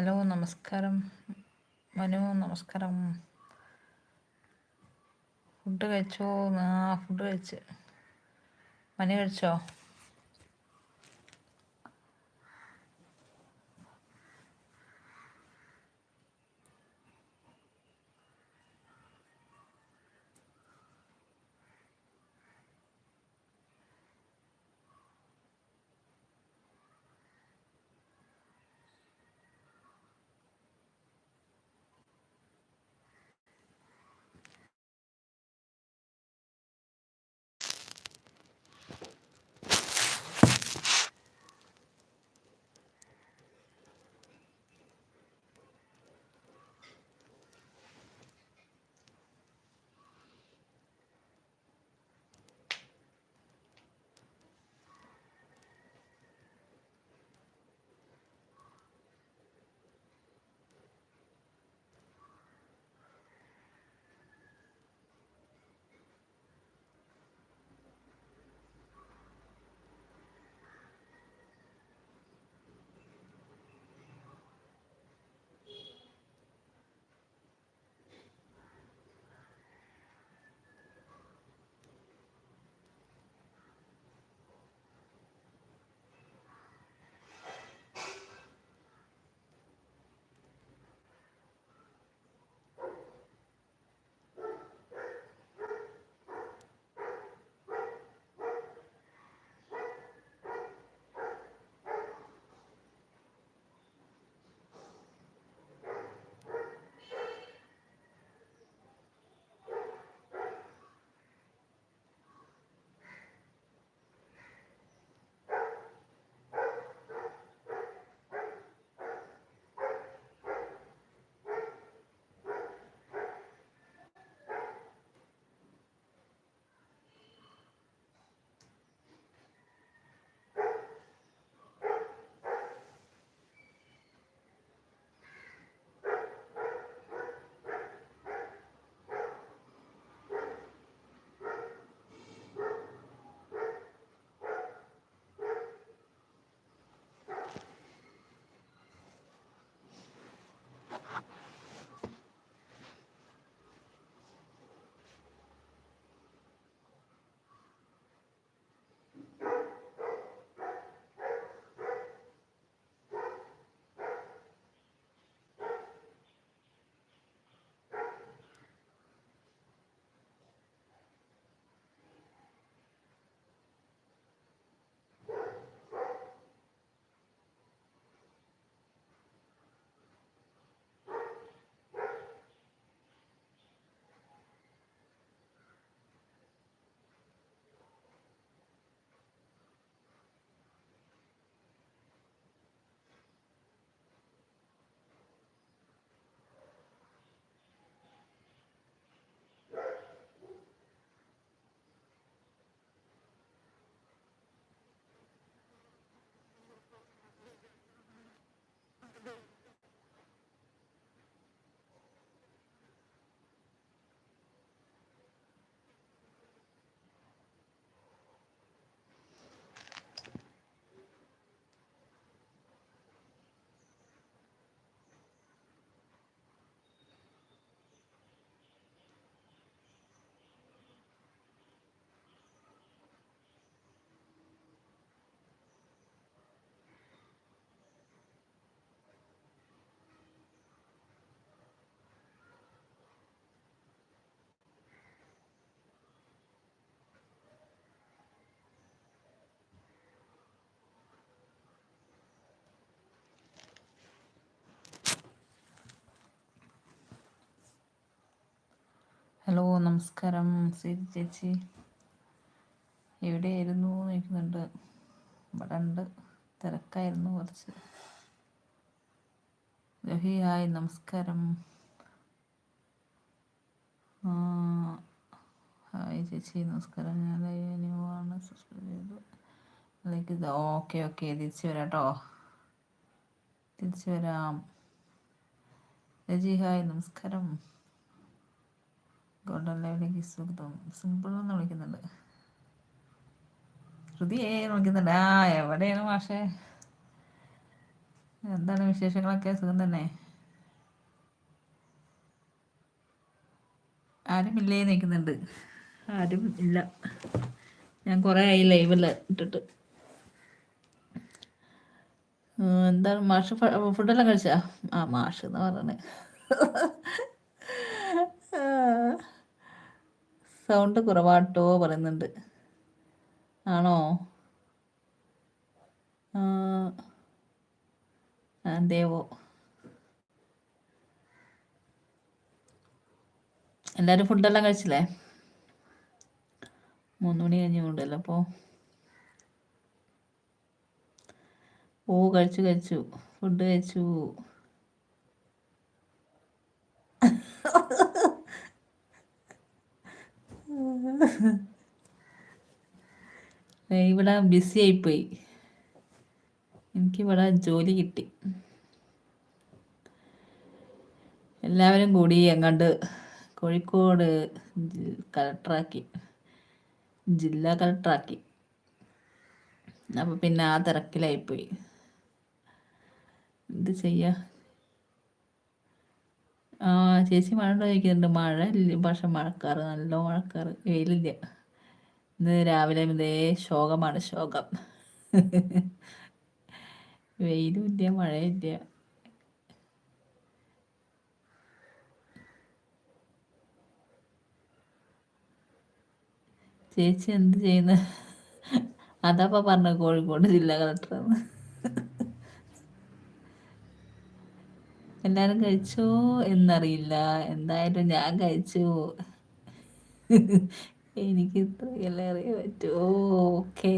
Hello നമസ്കാരം. മനു നമസ്കാരം. Food കഴിച്ചോ? ആ ഫുഡ് കഴിച്ച്. മനു കഴിച്ചോ? ഹലോ നമസ്കാരം. ശരി ചേച്ചി എവിടെയായിരുന്നു നോക്കുന്നുണ്ട് ഇവിടെ ഉണ്ട്. തിരക്കായിരുന്നു കുറച്ച്. രഹി ഹായ് നമസ്കാരം. ഹായ് ചേച്ചി നമസ്കാരം. ഞാൻ ആണ് സബ്സ്ക്രൈബ് ചെയ്തു. അതിലേക്ക് ഓക്കെ ഓക്കെ. തിരിച്ചു വരാം കേട്ടോ. തിരിച്ചു വരാം. രജി ഹായ് നമസ്കാരം. ഗോൾഡൻ ലൈവിലേക്ക് സുഖം സിമ്പിൾ എന്ന് വിളിക്കുന്നുണ്ട് ശ്രുതിയെ വിളിക്കുന്നുണ്ട്. ആ എവിടെയാണ് മാഷേ? എന്താണ് വിശേഷങ്ങളൊക്കെ? സുഖം തന്നെ. ആരും ഇല്ലേ നിൽക്കുന്നുണ്ട് ആരും ഇല്ല. ഞാൻ കുറേ ആയി ലൈവല്ല ഇട്ടിട്ട്. എന്താണ് മാഷ് ഫുഡെല്ലാം കഴിച്ചാ? ആ മാഷ് എന്ന് പറയണേ സൗണ്ട് കുറവാട്ടോ പറയുന്നുണ്ട്. ആണോ? ദേവോ. എല്ലാവരും ഫുഡെല്ലാം കഴിച്ചില്ലേ? മൂന്ന് മണി കഴിഞ്ഞ് കൊണ്ടല്ലോ അപ്പോൾ ഓ കഴിച്ചു കഴിച്ചു. ഫുഡ് കഴിച്ചു. ഇവിടെ ബിസി ആയിപ്പോയി. എനിക്കിവിടെ ജോലി കിട്ടി. എല്ലാവരും കൂടി എങ്ങാണ്ട് കോഴിക്കോട് കളക്ടറാക്കി ജില്ലാ കളക്ടറാക്കി അപ്പം പിന്നെ ആ തിരക്കിലായിപ്പോയി. എന്ത് ചെയ്യാ? ആ ചേച്ചി മഴ ഉണ്ടോ ചോദിക്കുന്നുണ്ട് മഴ ഇല്ല പക്ഷെ മഴക്കാറ് നല്ല മഴക്കാറ്. വെയിലില്ല. ഇന്ന് രാവിലെ ഇതേ ശോകമാണ് ശോകം. വെയിലും ഇല്ല മഴയില്ല. ചേച്ചി എന്ത് ചെയ്യുന്ന? അതാപ്പ പറഞ്ഞ കോഴിക്കോട് ജില്ലാ കളക്ടറാണ് എല്ലാരും കഴിച്ചോ എന്നറിയില്ല. എന്തായാലും ഞാൻ കഴിച്ചു. എനിക്ക് ഇത്രയല്ലേ അറിയാൻ പറ്റൂ. ഓക്കെ.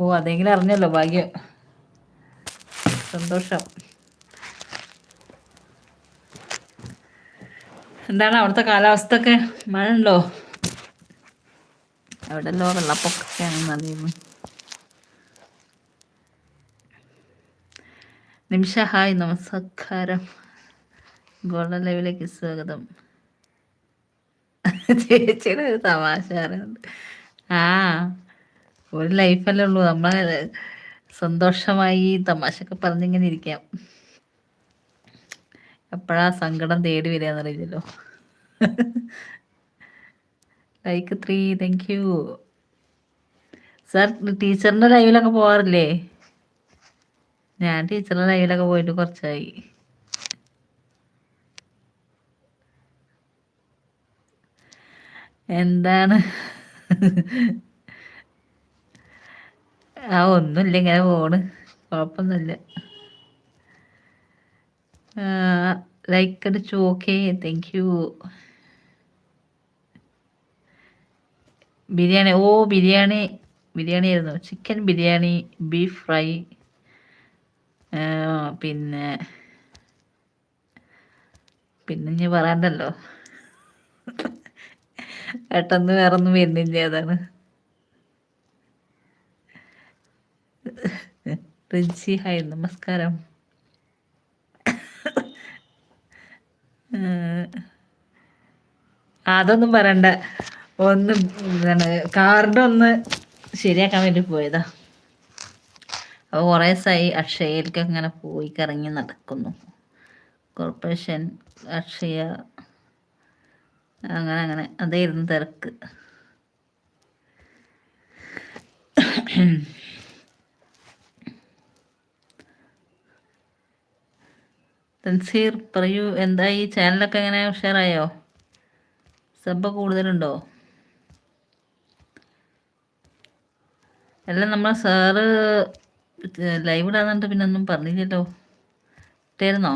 ഓ അതെങ്കിലും അറിഞ്ഞല്ലോ ഭാഗ്യം. സന്തോഷം. എന്താണ് അവിടുത്തെ കാലാവസ്ഥ ഒക്കെ മഴ ഉണ്ടോ എവിടെല്ലോ ആണെന്ന് നദിയുന്നു നിമിഷ ഹായ് നമസ്കാരം. ഗോൾഡൻ ലൈവിലേക്ക് സ്വാഗതം. ചേച്ചിയുടെ ഒരു തമാശ പറയുന്നുണ്ട്. ആ ഒരു ലൈഫല്ലേ ഉള്ളൂ. നമ്മൾ സന്തോഷമായി തമാശയൊക്കെ പറഞ്ഞിങ്ങനെ ഇരിക്കാം. എപ്പോഴാ സങ്കടം തേടി വരിക എന്നറിയില്ലല്ലോ like three thank you sir ടീച്ചറിന്റെ ലൈവിലൊക്കെ പോകാറില്ലേ ഞാൻ ടീച്ചറുടെ ലൈവിലൊക്കെ പോയിട്ട് കുറച്ചായി. എന്താണ്? ആ ഒന്നുമില്ല ഇങ്ങനെ പോണ്. കുഴപ്പമൊന്നുമില്ല ലൈക്ക് അടിച്ചു okay thank you biryani oh biryani. Biryani ആയിരുന്നു. ചിക്കൻ ബിരിയാണി ബീഫ് ഫ്രൈ പിന്നെ പിന്നെ ഇനി പറയണ്ടല്ലോ. പെട്ടെന്ന് വേറെ ഒന്നും വരുന്നില്ല അതാണ്. റിൻസി ഹായ് നമസ്കാരം. അതൊന്നും പറയണ്ട. ഒന്ന് എന്താണ് കാർഡ് ഒന്ന് ശരിയാക്കാൻ വേണ്ടി പോയതാ. അപ്പോൾ കുറേ ദിവസമായി അക്ഷയയിലേക്ക് അങ്ങനെ പോയി കറങ്ങി നടക്കുന്നു. കോർപ്പറേഷൻ അക്ഷയ അങ്ങനെ അങ്ങനെ. അതായിരുന്നു തിരക്ക്. തൻസീർ പറയൂ എന്താ ഈ ചാനലൊക്കെ എങ്ങനെ ഉഷാറായോ? സബ് കൂടുതലുണ്ടോ? എല്ലാം നമ്മളെ സാറ് ലൈവ് ഇടാന്നിട്ട് പിന്നെ ഒന്നും പറഞ്ഞില്ലല്ലോ. ഇട്ടായിരുന്നോ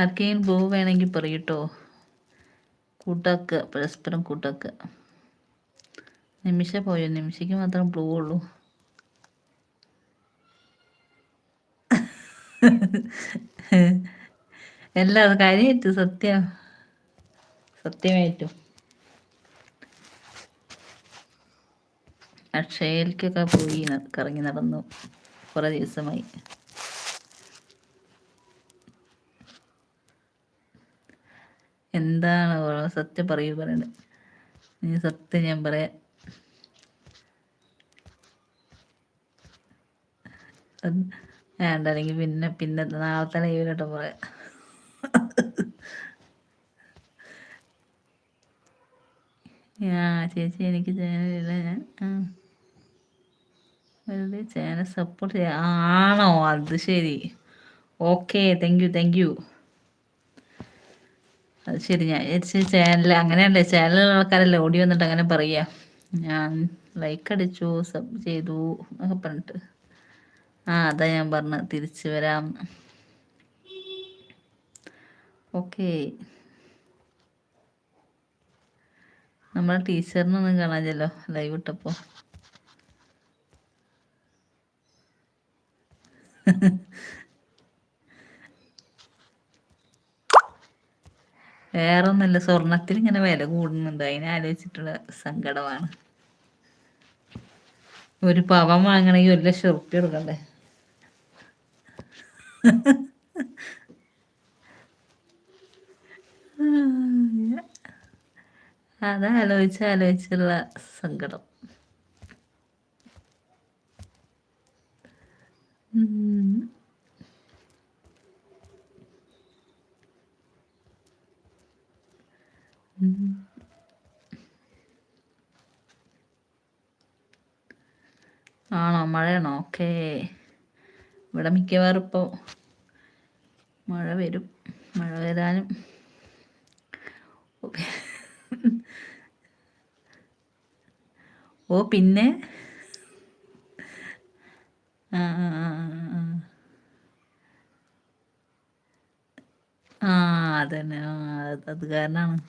ആർക്കെങ്കിലും ബോ വേണമെങ്കിൽ പറയൂട്ടോ. കൂട്ടാക്കുക പരസ്പരം കൂട്ടാക്കുക നിമിഷ പോയോ? നിമിഷയ്ക്ക് മാത്രം ബ്ലൂ ഉള്ളൂ. എല്ലാ കാര്യമായിട്ടും സത്യം സത്യമായിട്ടും. അക്ഷയയിലേക്കൊക്കെ പോയി കറങ്ങി നടന്നു. കുറേ ദിവസമായി. എന്താണ് സത്യം പറയൂ പറയണത്. നീ സത്യം ഞാൻ പറയാം. വേണ്ട. അല്ലെങ്കിൽ പിന്നെ പിന്നെ നാളത്തെ ലൈവിലോട്ട് പറയാം ആ ചേച്ചി എനിക്ക് ചെയ്യാനില്ല ഞാൻ. ആ. വെറുതെ ചേന സപ്പോർട്ട് ചെയ്യാം. ആണോ? അത് ശരി. Okay thank you thank you അത് ശരി ഞാൻ ചാനൽ അങ്ങനെയല്ലേ? ചാനൽ ആൾക്കാരല്ലേ ഓടി വന്നിട്ട് അങ്ങനെ പറയാ? ഞാൻ ലൈക്ക് അടിച്ചു സബ് ചെയ്തു എന്നൊക്കെ പറഞ്ഞിട്ട്. ആ അതാ ഞാൻ പറഞ്ഞു. തിരിച്ചു വരാം. ഓക്കെ നമ്മളെ ടീച്ചറിനൊന്നും കാണാഞ്ഞല്ലോ ലൈവ് ഇട്ടപ്പോൾ വേറൊന്നുമില്ല സ്വർണത്തിന് ഇങ്ങനെ വില കൂടുന്നുണ്ട്. അതിനെ ആലോചിച്ചിട്ടുള്ള സങ്കടമാണ്. ഒരു പവൻ വാങ്ങണമെങ്കിൽ ഒരു ലക്ഷം ഉറുപ്പ്യ കൊടുക്കണ്ടേ? അതാലോചിച്ച് ആലോചിച്ചുള്ള സങ്കടം. ആണോ? മഴയാണോ? ഓക്കേ. ഇവിടെ മിക്കവാറും ഇപ്പോൾ മഴ വരും. മഴ വരാനും ഓ പിന്നെ ആ ആ അതന്നെ. ആ അത് കാരണമാണ്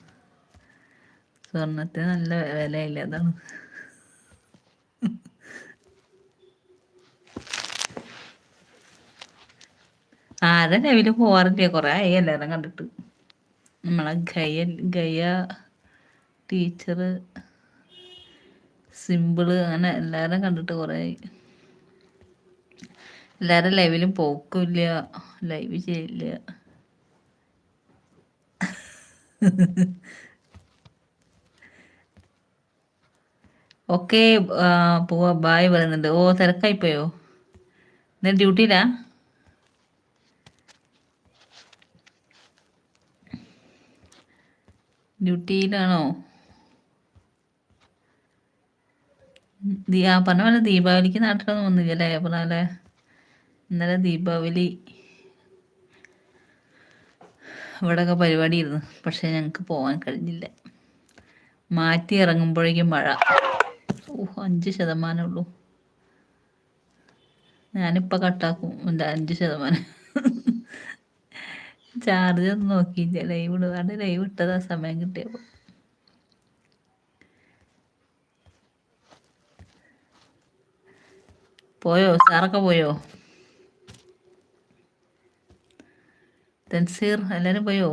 സ്വർണത്തിന് നല്ല വിലയില്ല അതാണ്. ആരെ ലെവൽ പോവാറില്ല? കുറെ ആയി കണ്ടിട്ട്. നമ്മളെ ഗയ ഗയ ടീച്ചറ് സിമ്പിൾ അങ്ങനെ എല്ലാവരും കണ്ടിട്ട് കുറേ ആയി. എല്ലാവരും ലൈവിലും പോക്കില്ല. ലൈവ് ചെയ്യില്ല. ഓക്കെ പോവാ. ബായ് പറയുന്നുണ്ട്. ഓ തിരക്കായി പോയോ ഇന്ന് ഡ്യൂട്ടിയിലാ ഡ്യൂട്ടിയിലാണോ ആ പറഞ്ഞ പോലെ ദീപാവലിക്ക് നാട്ടിലൊന്നും വന്നില്ലല്ലേ പറഞ്ഞ ഇന്നലെ ദീപാവലി ഇവിടെയൊക്കെ ഇരുന്നു പക്ഷെ ഞങ്ങൾക്ക് പോകാൻ കഴിഞ്ഞില്ല. മാറ്റി ഇറങ്ങുമ്പോഴേക്കും മഴ. ഓഹ് അഞ്ച് ശതമാനം ഉള്ളൂ. ഞാനിപ്പോൾ കട്ടാക്കും. എന്റെ അഞ്ച് ശതമാനം? ചാർജ് ഒന്നും നോക്കിയില്ല. ലൈവ് ഇടുകാണ്ട് ലൈവ് ഇട്ടതാ സമയം കിട്ടിയപ്പോൾ പോയോ? സാറൊക്കെ പോയോ? തൻസീർ എല്ലാവരും പോയോ